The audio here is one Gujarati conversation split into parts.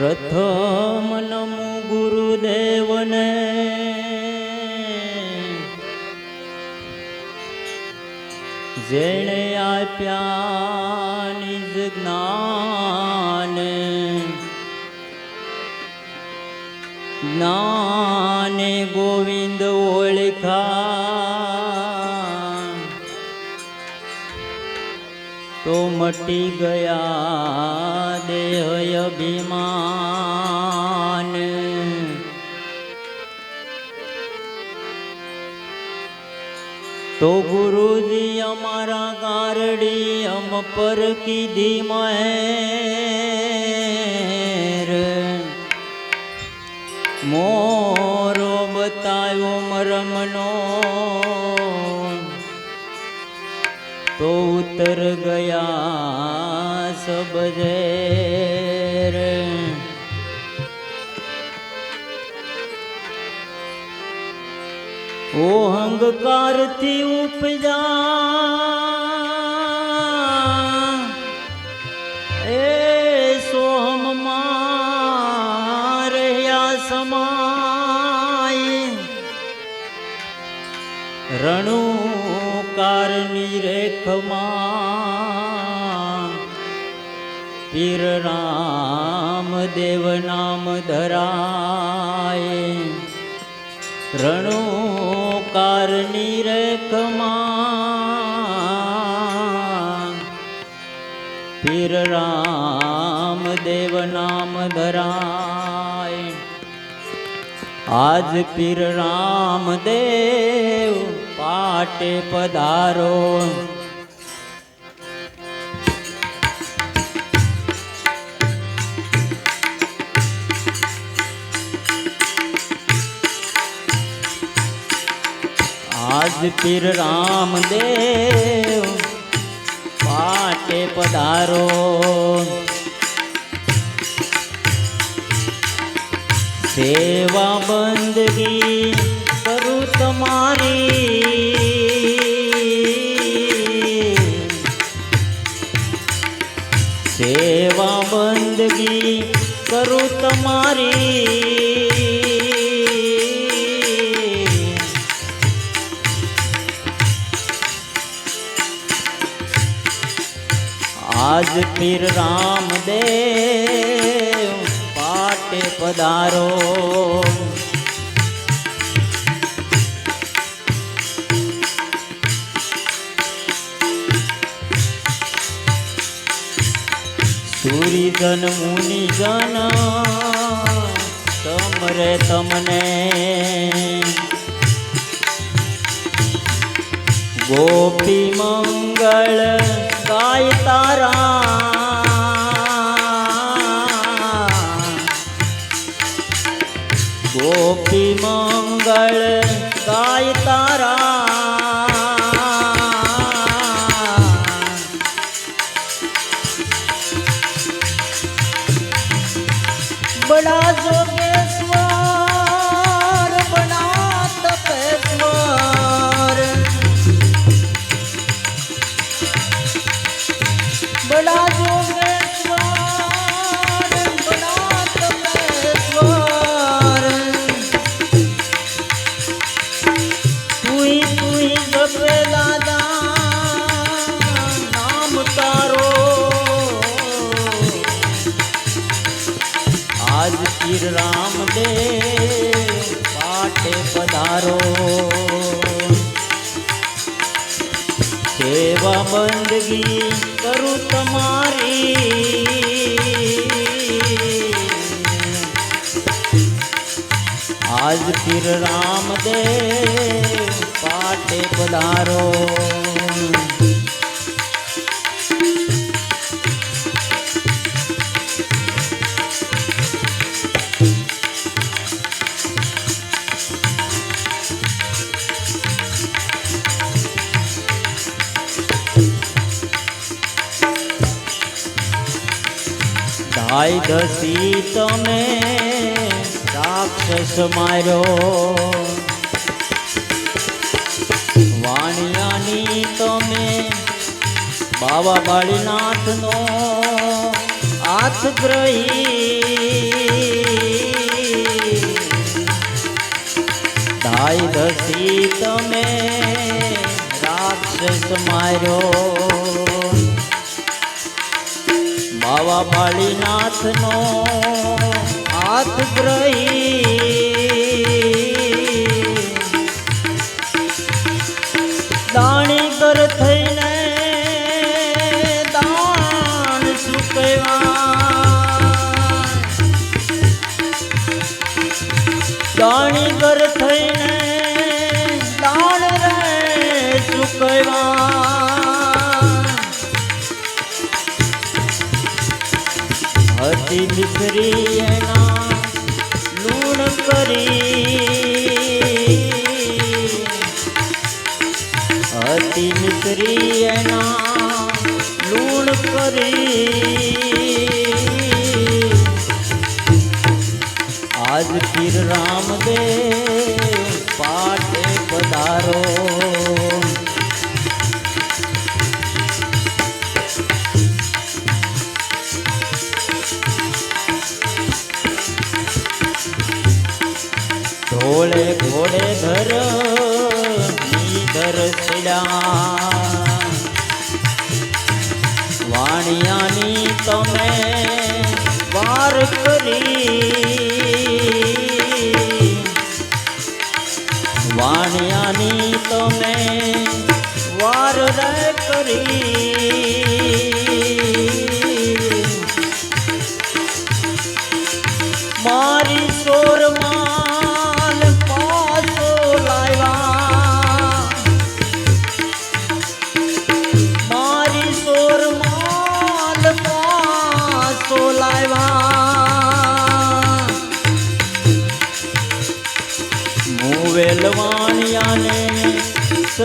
પ્રથમ નમો ગુરુદેવને. જેણે આપ્યા નિજ જ્ઞાન તો મટી ગયા દેહ અભિમાન. તો ગુરુજી અમારા ગારડી અમ પર કીધી મહેર. મોરો બતાવ્યો મરમનો ઉતર ગયા સબ ઝેર. ઓ અહંકારથી ઉપજા એ સોહમમાં રહ્યા સમાય રણુકારની રેખમાં દેવ નામ ધરાય. રણોકાર નિરકમાં પીર રામ દેવ નામ ધરાય. આજ પીર રામ દેવ પાટે પધારો. આજ પીર રામદેવ પાટે પધારો. સેવા બંદગી કરું તમારી. સેવા બંદગી કરું તમારી. પીર રામ દેવ પાટે પધારો સૂરીજન મુનિજન તમરે તમને ગોપી મંગળ ગાય તારા આજ શ્રી રામદેવ પાટે પધારો સેવા બંદગી કરું તમારી આજ પીર રામદેવ પાટે પધારો ભાઈ ધસી તમે રાક્ષસ માર્યો વાણિયાની તમે બાબા બાળીનાથનો હાથ ગ્રહી ભાઈ ધસી તમે રાક્ષસ માર્યો આવા બાળીનાથનો હાથ ગ્રહી. વાણિયા વાણિયાની તમે વાર કરી. વાણિયાની તમે વાર રે કરી.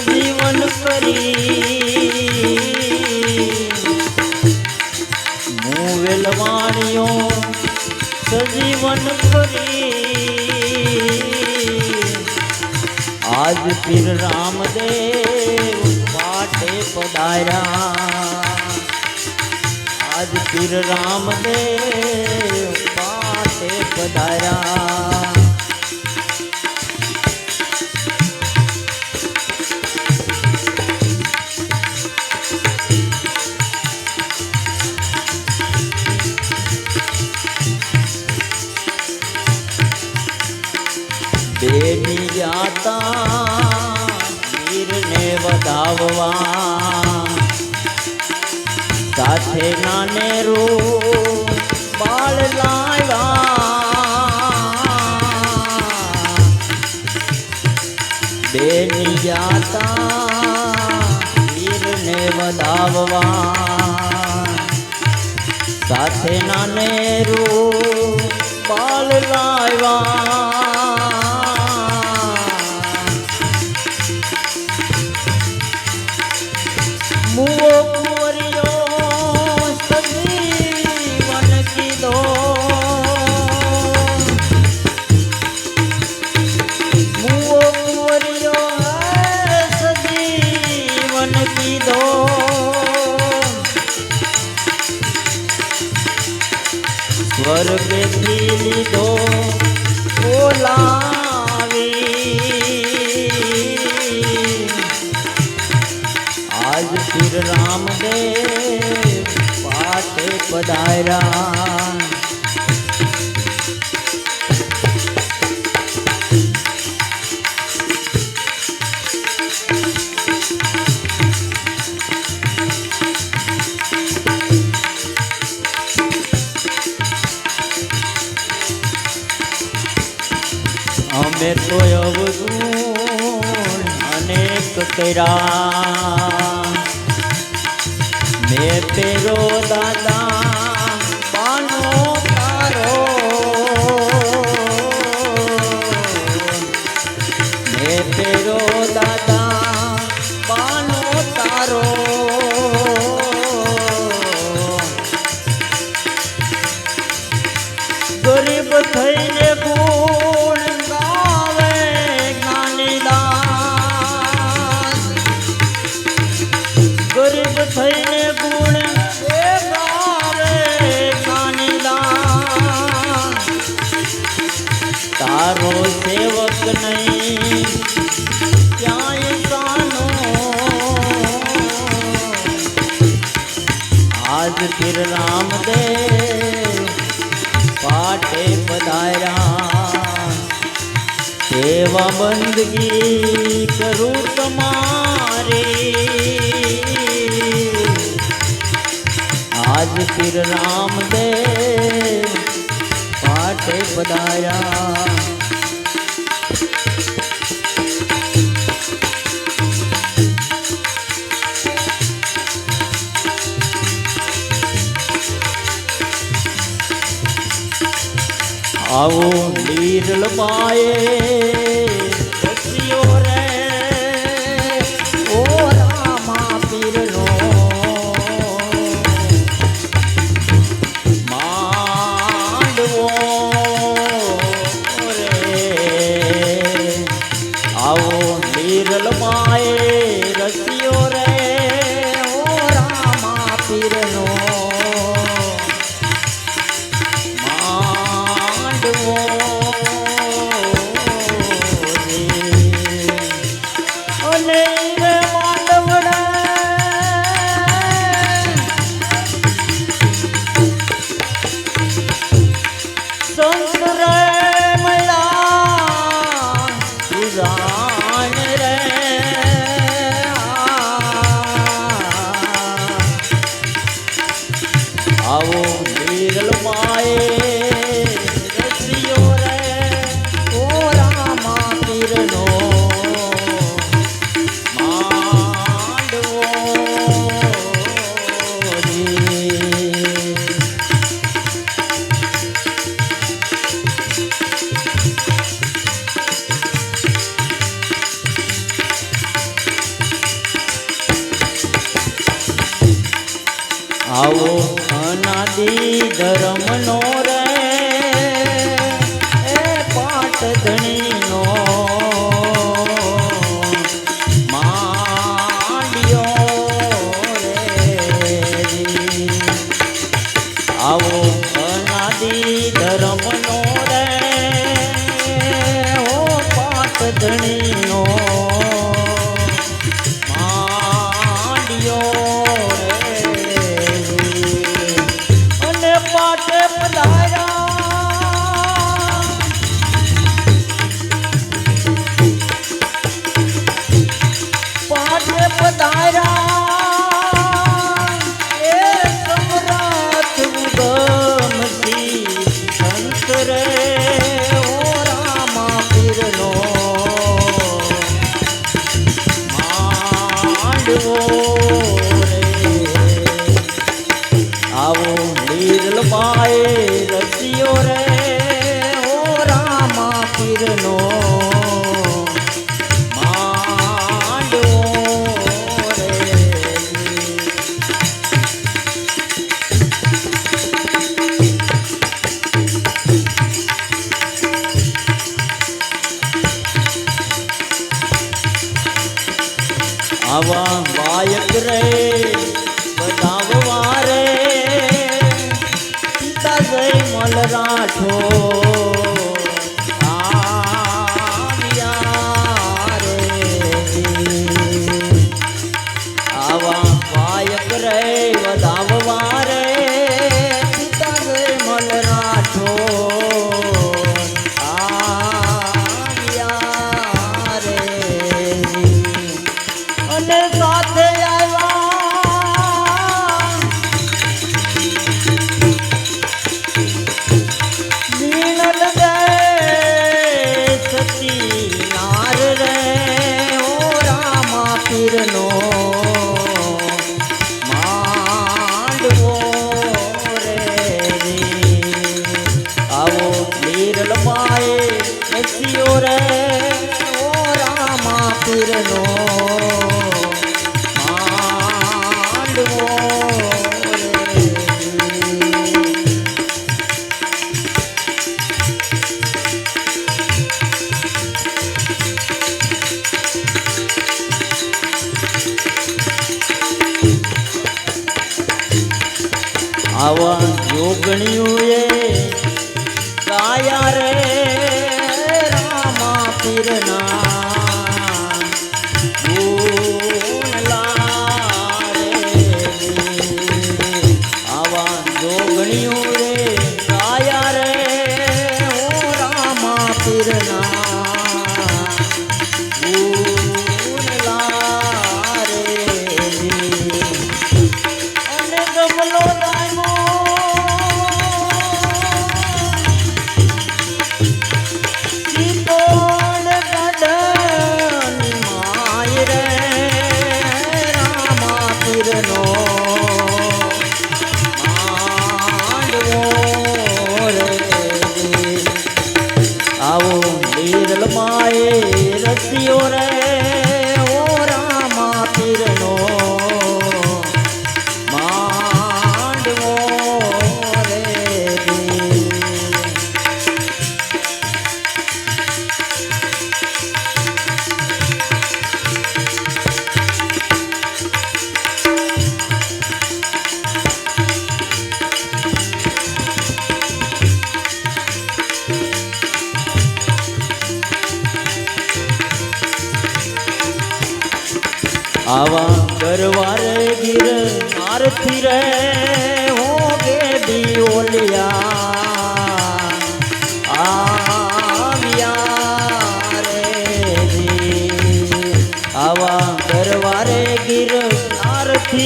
જીવન કરી હું વેલવાણીઓ સજીવન કરી આજ પીર રામદેવ પાટે પધાર્યા આજ પીર રામદેવ પાટે પધાર્યા લાવવા સાથે નાનેરું પાલ લાવ્યા. પધાર્યા અમે તો અવગુણ અનેક કર્યા મેં પેરો દાદા ખીર રામદેવ પાટે પધાર્યા સેવા બંદગી કરું તમારે આજ ખીર રામદેવ પાટે પધાર્યા આવો નીર લપાયે. આવા વાયક રે બતાવવા રે. તાજય મલ રાઠો. সাথে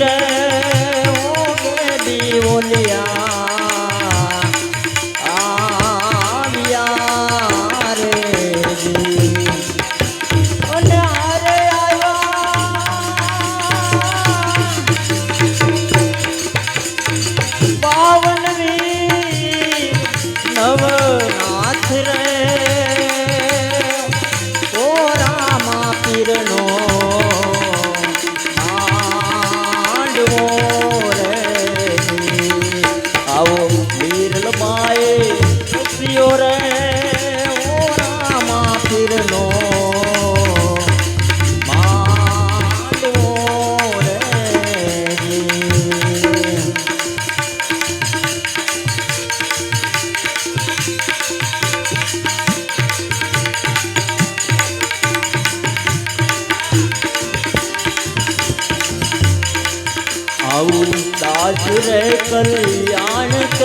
வீர ஆணுக்க